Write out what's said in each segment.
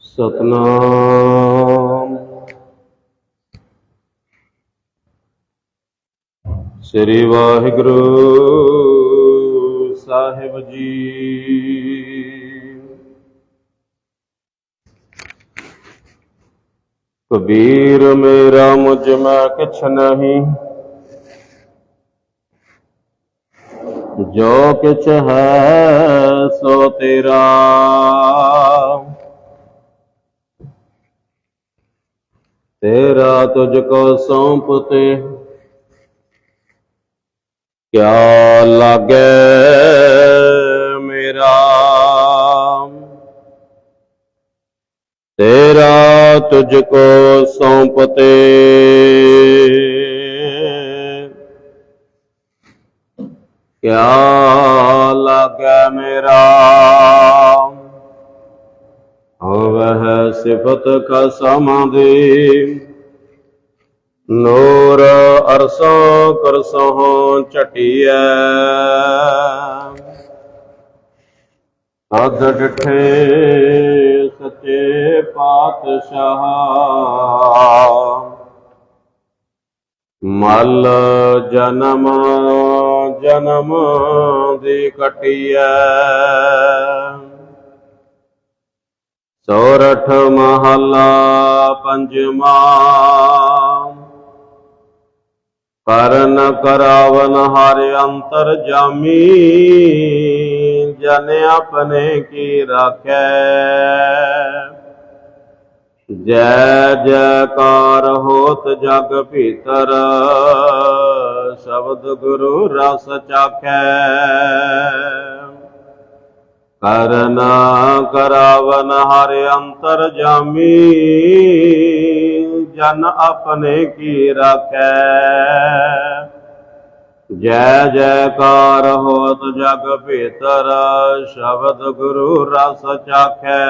ਸਤਨਾਮ। ਸ੍ਰੀ ਵਾਹਿਗੁਰੂ ਸਾਹਿਬ ਜੀ। ਕਬੀਰ ਮੇਰਾ ਮੁਝ ਮੈਂ ਕਿਛ ਨਹੀਂ। ਜੋ ਕਿਛ ਹੈ ਸੋ ਤੇਰਾ ਤੇਰਾ ਤੁਝ ਕੋ ਸੌਂਪਤੇ ਕਿਆ ਲਾਗੇ ਮੇਰਾ ਤੇਰਾ ਤੁਝ ਕਿਆ ਲਾਗੇ ਮੇਰਾ? ਵਹ ਸਿਫਤ ਕਸਮਾਂ ਦੀ। ਨੂਰ ਅਰਸੋਂ ਕਰਸੋਂ ਝਟੀਐ। ਅਧ ਡਠੇ ਸੱਚੇ ਪਾਤਸ਼ਾਹ। ਮਲ ਜਨਮ ਜਨਮ ਦੀ ਕਟੀਐ। ਸੋਰਠ ਮਹੱਲਾ ਪੰਜਵਾ। ਕਰਨ ਕਰਾਵਨ ਹਰਿ ਅੰਤਰ ਜਾਮੀ, ਜਨ ਆਪਣੇ ਕੀ ਰਾਖੈ। ਜੈ ਜੈਕਾਰ ਹੋਤ ਜਗ ਭੀਤਰ ਸ਼ਬਦ ਗੁਰੂ ਰਸ ਚਾਖੈ। ਕਰਨਾ ਕਰਾਵਨ ਹਰਿ ਅੰਤਰ ਜਾਮੀ, ਜਨ ਆਪਣੇ ਕੀ ਰਾਖੈ। ਜੈ ਜੈਕਾਰ ਹੋਤ ਜਗ ਭੀਤਰ, ਸ਼ਬਦ ਗੁਰੂ ਰਸ ਚਾਖੈ।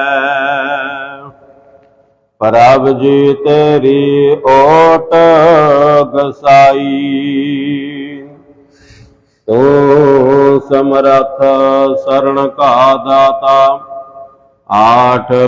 ਪ੍ਰਭ ਜੀ ਤੇਰੀ ਓਟ ਗਸਾਈ ਤੂੰ ਸਮਰਥ ਸਰਣ ਕਾ ਦਾਤਾ ਆਠ